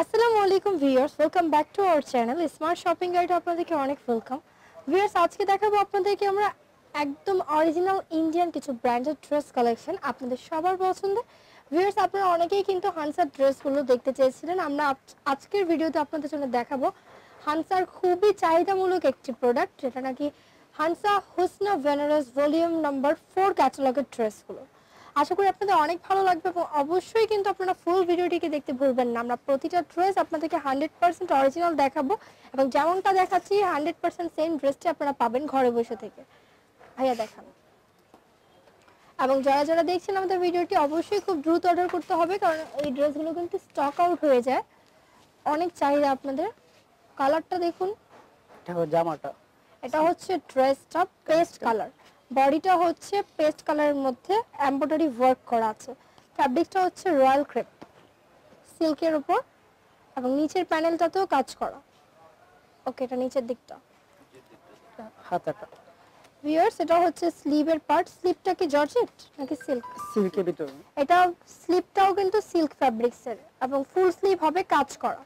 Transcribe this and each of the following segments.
আসসালামু আলাইকুম viewers welcome back to our channel smart shopping guide আপনাদেরকে অনেক ওয়েলকাম ভিউয়ার্স, আজকে দেখাবো আপনাদেরকে আমরা একদম অরিজিনাল ইন্ডিয়ান কিছু ব্র্যান্ডেড ড্রেস কালেকশন আপনাদের সবার পছন্দের। ভিউয়ার্স, আপনারা অনেকেই কিন্তু হানসার ড্রেসগুলো দেখতে চেয়েছিলেন। আমরা আজ- আজকের ভিডিওতে আপনাদের জন্য দেখাবো হানসার খুবই চাহিদামূলক একটি প্রোডাক্ট যেটা নাকি হানসা হুসনা ভেনারস ভলিউম নাম্বার ফোর ক্যাটালগের ড্রেসগুলো আশা করি আপনাদের অনেক ভালো লাগবে এবং অবশ্যই কিন্তু আপনারা ফুল ভিডিওটিকে দেখতে ভুলবেন না। আমরা প্রতিটা ড্রেস আপনাদেরকে হান্ড্রেড পার্সেন্ট অরিজিনাল দেখাবো এবং যেমনটা দেখাচ্ছি হান্ড্রেড পার্সেন্ট সেম ড্রেসটি আপনারা পাবেন ঘরে বসে থেকে। ভাইয়া দেখান। এবং যারা যারা দেখছেন আমাদের ভিডিওটি অবশ্যই খুব দ্রুত অর্ডার করতে হবে কারণ এই ড্রেসগুলো কিন্তু স্টক আউট হয়ে যায়। অনেক চাহিদা আপনাদের। কালারটা দেখুন। এটা জামাটা। এটা হচ্ছে ড্রেসটা পেস্ট কালার বডিটা হচ্ছে পেস্ট কালারের মধ্যে এমব্রয়ডারি ওয়ার্ক করা আছে। ফ্যাব্রিকটা হচ্ছে রয়্যাল ক্রেপ সিল্কের উপর এবং নিচের প্যানেলটাতেও কাজ করা। ওকে এটা নিচের দিকটা। হাতাটা। ভিউয়ার্স এটা হচ্ছে স্লিভের পার্ট। স্লিভটা কি জর্জেট নাকি সিল্ক? সিল্কের ভিতরে। এটা স্লিভটাও কিন্তু সিল্ক ফ্যাব্রিক্সের এবং ফুল স্লিভ হবে কাজ করা।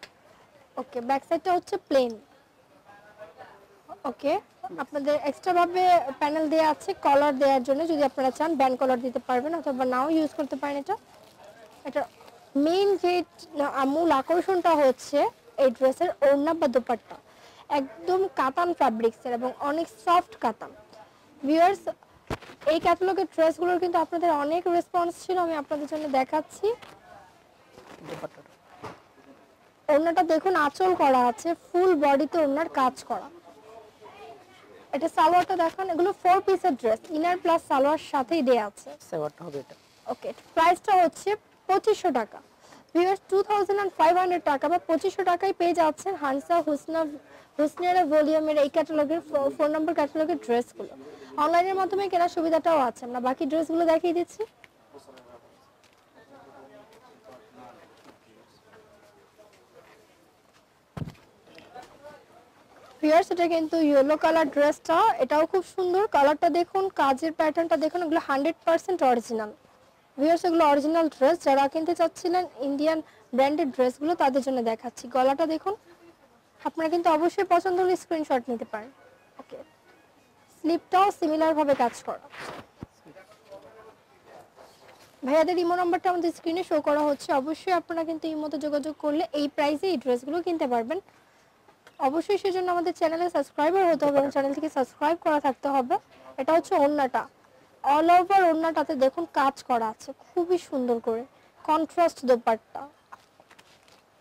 ওকে ব্যাক সাইডটা হচ্ছে প্লেন। ওকে আপনাদের এক্সট্রা ভাবে প্যানেল দেওয়া আছে কলার দেওয়ার জন্য যদি আপনারা চান ব্যান্ড কলার দিতে পারবেন অথবা নাও ইউজ করতে পারেন এটা। এটা মেইন যে মূল আকর্ষণটা হচ্ছে এই ড্রেসের ওড়না বা দোপাট্টা। একদম কাতান ফ্যাব্রিক্সের এবং অনেক সফট কাতান। ভিউয়ার্স এই ক্যাটালগের ড্রেসগুলোর কিন্তু আপনাদের অনেক রেসপন্স ছিল, আমি আপনাদের জন্য দেখাচ্ছি। ওড়নাটা দেখুন, আঁচল করা আছে ফুল বডিতে ওড়নার কাজ করা। এটা সালোয়ারটা দেখুন এগুলো ফোর পিসের ড্রেস ইনার প্লাস সালোয়ার সাথেই দেয়া আছে। সালোয়ারটা হবে এটা। ওকে প্রাইসটা হচ্ছে পঁচিশশো টাকা। Viewers two thousand five hundred টাকা বা পঁচিশশো টাকায় পেয়ে যাচ্ছেন হানসা হুসনা হুসনিয়ারা ভলিউমের এই ক্যাটালগের ফোন নম্বর ক্যাটালগের ড্রেসগুলো অনলাইনের মাধ্যমে কেনার সুবিধাটাও আছে। আমরা বাকি ড্রেসগুলো দেখিয়ে দিচ্ছি। ভিউয়ার্স এটা কিন্তু ইয়েলো কালার ড্রেসটা এটাও খুব সুন্দর। কালারটা দেখুন, কাজের প্যাটার্নটা দেখুন, এগুলো হান্ড্রেড পার্সেন্ট অরিজিনাল ভিউয়ার্স এগুলো অরিজিনাল ড্রেস যারা কিনতে চাচ্ছিলেন ইন্ডিয়ান ব্র্যান্ডেড ড্রেসগুলো তাদের জন্য দেখাচ্ছি। গলাটা দেখুন, আপনারা কিন্তু অবশ্যই পছন্দ হলে স্ক্রিনশট নিতে পারেন। ওকে স্লিপটাও সিমিলার ভাবে কাজ করা। ভাইয়াদের ইমো নাম্বারটা আমাদের স্ক্রিনে শো করা হচ্ছে। অবশ্যই আপনারা কিন্তু ইমোতে যোগাযোগ করলে এই প্রাইসে এই ড্রেসগুলো কিনতে পারবেন। অবশ্যই সেজন্য আমাদের চ্যানেলে সাবস্ক্রাইবার হতে হবে চ্যানেলটিকে সাবস্ক্রাইব করা থাকতে হবে। এটা হচ্ছে ওড়নাটা। অল ওভার ওড়নাটাতে দেখুন কাজ করা আছে। খুবই সুন্দর করে। কন্ট্রাস্ট দোপাট্টা।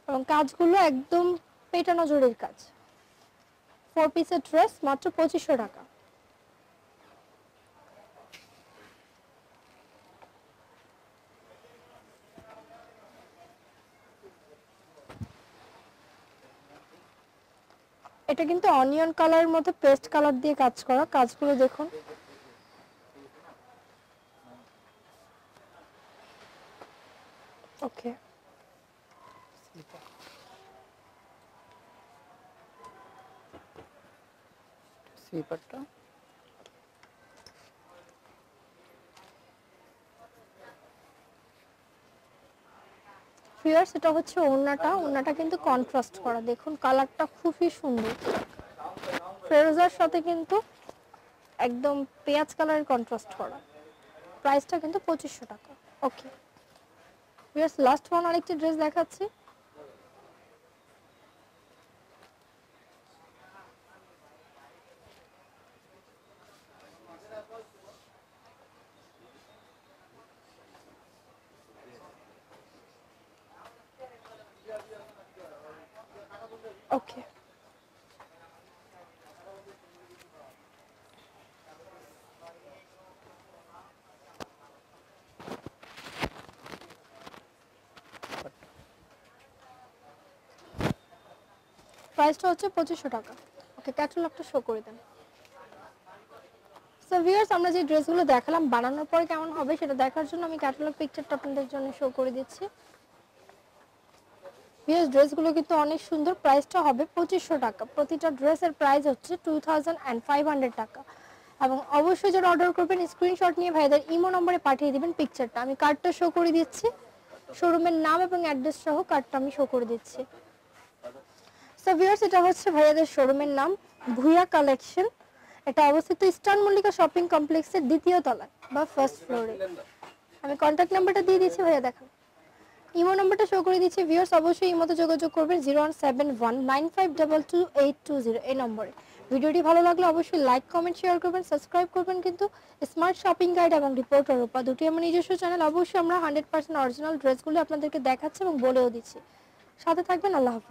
এবং কাজগুলো একদম পেটানো জরির কাজ। ফোর পিসের ড্রেস মাত্র পঁচিশশো টাকা। এটা কিন্তু অনিয়ন কালারের মধ্যে পেস্ট কালার দিয়ে কাজ করা। কাজগুলো দেখুন। ওকে স্লিপারটা ফিয়ার্স এটা হচ্ছে ওড়নাটা। ওড়নাটা কিন্তু কন্ট্রাস্ট করা। দেখুন কালারটা খুবই সুন্দর। ফেরোজার সাথে কিন্তু একদম পেঁয়াজ কালারের কন্ট্রাস্ট করা। প্রাইসটা কিন্তু পঁচিশশো টাকা। ওকে ফিয়ার্স লাস্ট ওয়ান আরেকটি ড্রেস দেখাচ্ছি ওকে প্রাইসটা হচ্ছে পঁচিশশো টাকা। ওকে ক্যাটালগটা শো করে দেন। সো ভিউয়ার্স আমরা যে ড্রেসগুলো দেখালাম, বানানোর পরে কেমন হবে সেটা দেখার জন্য আমি ক্যাটালগ পিকচারটা আপনাদের জন্য শো করে দিচ্ছি। ভিউয়ার্স ড্রেসগুলো কিন্তু অনেক সুন্দর। প্রাইসটা হবে পঁচিশশো টাকা। প্রতিটা ড্রেসের প্রাইস হচ্ছে টু থাউজেন্ড টাকা। এবং অবশ্যই যারা অর্ডার করবেন স্ক্রিনশট নিয়ে ভাইদের ইমো নম্বরে পাঠিয়ে দিবেন পিকচারটা আমি কার্ডটা শো করে দিচ্ছি। শোরুমের নাম এবং অ্যাড্রেস সহ কার্ডটা আমি শো করে দিচ্ছি। সো ভিউয়ার্স এটা হচ্ছে ভাইয়াদের শোরুমের নাম ভুয়া কালেকশন এটা অবস্থিত ইস্টার্ন মল্লিকা শপিং কমপ্লেক্সের দ্বিতীয় তলায় বা ফার্স্ট ফ্লোরে আমি কন্ট্যাক্ট নাম্বারটা দিয়ে দিচ্ছি, ভাইয়া, দেখান। ইমো নাম্বারটা শো করে দিচ্ছি ভিউয়ার্স অবশ্যই ইমোতে যোগাযোগ করবেন zero one seven one nine five double two eight two zero এই নম্বরে। ভিডিওটি ভালো লাগলে অবশ্যই লাইক কমেন্ট শেয়ার করবেন সাবস্ক্রাইব করবেন, কিন্তু স্মার্ট শপিং গাইড এবং রিপোর্টার উপা দুটি আমার নিজস্ব চ্যানেল অবশ্যই আমরা হান্ড্রেড পার্সেন্ট অরিজিনাল ড্রেসগুলো আপনাদেরকে দেখাচ্ছি এবং বলেও দিচ্ছি। সাথে থাকবেন, আল্লাহ হাফিজ।